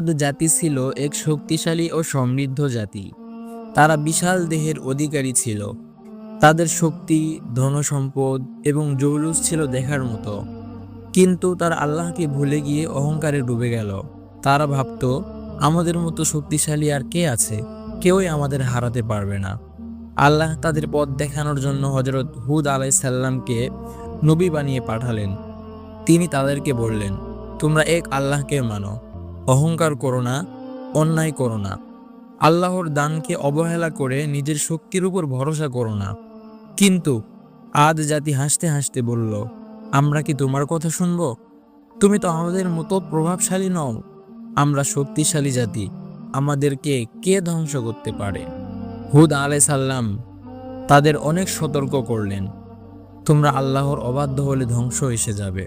আদ জাতি ছিল এক শক্তিশালী ও সমৃদ্ধ জাতি। তারা বিশাল দেহের অধিকারী ছিল। তাদের শক্তি, ধনসম্পদ এবং জৌলুস ছিল দেখার মতো। কিন্তু তারা আল্লাহকে ভুলে গিয়ে অহংকারে ডুবে গেল। তারা ভাবত, আমাদের মতো শক্তিশালী আর কে আছে? কেউই আমাদের হারাতে পারবে না। আল্লাহ তাদের পথ দেখানোর জন্য হজরত হুদ আলাই সাল্লামকে নবী বানিয়ে পাঠালেন। তিনি তাদেরকে বললেন, তোমরা এক আল্লাহকে মানো। অহংকার করো না, অন্যায় করো না। আল্লাহর দানকে অবহেলা করে নিজের শক্তির উপর ভরসা করো না। কিন্তু আদ জাতি হাসতে হাসতে বলল, আমরা কি তোমার কথা শুনব? তুমি তো আমাদের মতো প্রভাবশালী নও। আমরা শক্তিশালী জাতি। আমাদেরকে কে ধ্বংস করতে পারে? হুদ আলাই সাল্লাম তাদের অনেক সতর্ক করলেন। তোমরা আল্লাহর অবাধ্য হলে ধ্বংস এসে যাবে।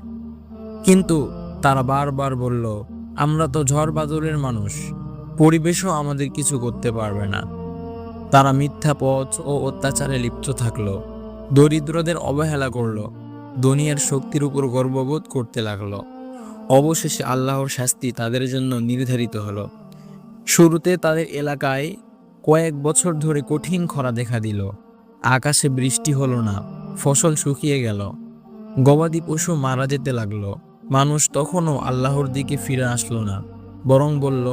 কিন্তু তারা বারবার বলল আমরা তো ঝড় বাদলের মানুষ। পরিবেশও আমাদের কিছু করতে পারবে না। তারা মিথ্যা পথ ও অত্যাচারে লিপ্ত থাকল। দরিদ্রদের অবহেলা করল। দুনিয়ার শক্তির উপর গর্ববোধ করতে লাগল। অবশেষে আল্লাহর শাস্তি তাদের জন্য নির্ধারিত হলো। শুরুতে তাদের এলাকায় কয়েক বছর ধরে কঠিন খরা দেখা দিল। আকাশে বৃষ্টি হলো না, ফসল শুকিয়ে গেল। গবাদি পশু মারা যেতে লাগল। মানুষ তখনও আল্লাহর দিকে ফিরে আসলো না, বরং বলল,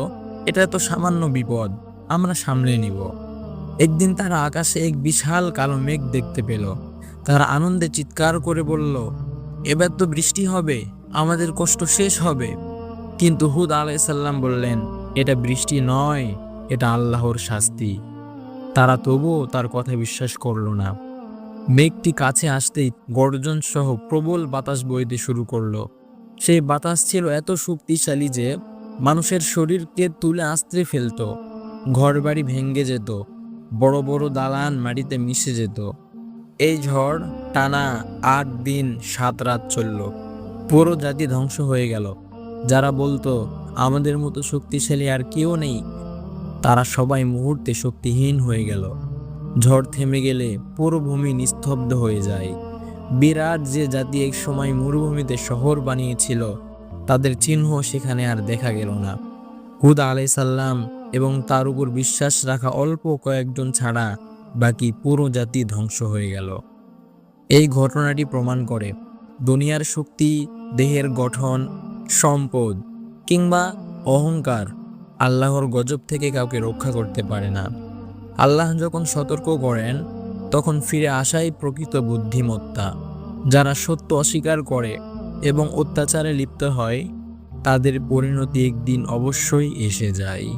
এটা তো সামান্য বিপদ, আমরা সামলে নিব। একদিন তারা আকাশে এক বিশাল কালো মেঘ দেখতে পেল। তারা আনন্দে চিৎকার করে বলল, এবার তো বৃষ্টি হবে, আমাদের কষ্ট শেষ হবে। কিন্তু হুদ আলাইসাল্লাম বললেন, এটা বৃষ্টি নয়, এটা আল্লাহর শাস্তি। তারা তবুও তার কথা বিশ্বাস করল না। মেঘটি কাছে আসতেই গর্জন সহ প্রবল বাতাস বইতে শুরু করল। সেই বাতাস ছিল এত শক্তিশালী যে মানুষের শরীরকে তুলে আস্ত্রে ফেলতো, ঘরবাড়ি ভেঙ্গে যেত, বড় বড় দালান মাটিতে মিশে যেত। এই ঝড় টানা আট দিন সাত রাত চলল। পুরো জাতি ধ্বংস হয়ে গেল। যারা বলতো, আমাদের মতো শক্তিশালী আর কেউ নেই, তারা সবাই মুহূর্তে শক্তিহীন হয়ে গেল। ঝড় থেমে গেলে পুরো ভূমি নিস্তব্ধ হয়ে যায়। বিরাট যে জাতি এক সময় মরুভূমিতে শহর বানিয়েছিল, তাদের চিহ্ন সেখানে আর দেখা গেল না। হুদ আলাইসাল্লাম এবং তার উপর বিশ্বাস রাখা অল্প কয়েকজন ছাড়া বাকি পুরো জাতি ধ্বংস হয়ে গেল। এই ঘটনাটি প্রমাণ করে দুনিয়ার শক্তি, দেহের গঠন, সম্পদ কিংবা অহংকার আল্লাহর গজব থেকে কাউকে রক্ষা করতে পারে না। আল্লাহ যখন সতর্ক করেন তখন ফিরে আসাই প্রকৃত বুদ্ধিমত্তা, যারা সত্য অস্বীকার করে এবং অত্যাচারে লিপ্ত হয়, তাদের পরিণতি একদিন অবশ্যই এসে যায়।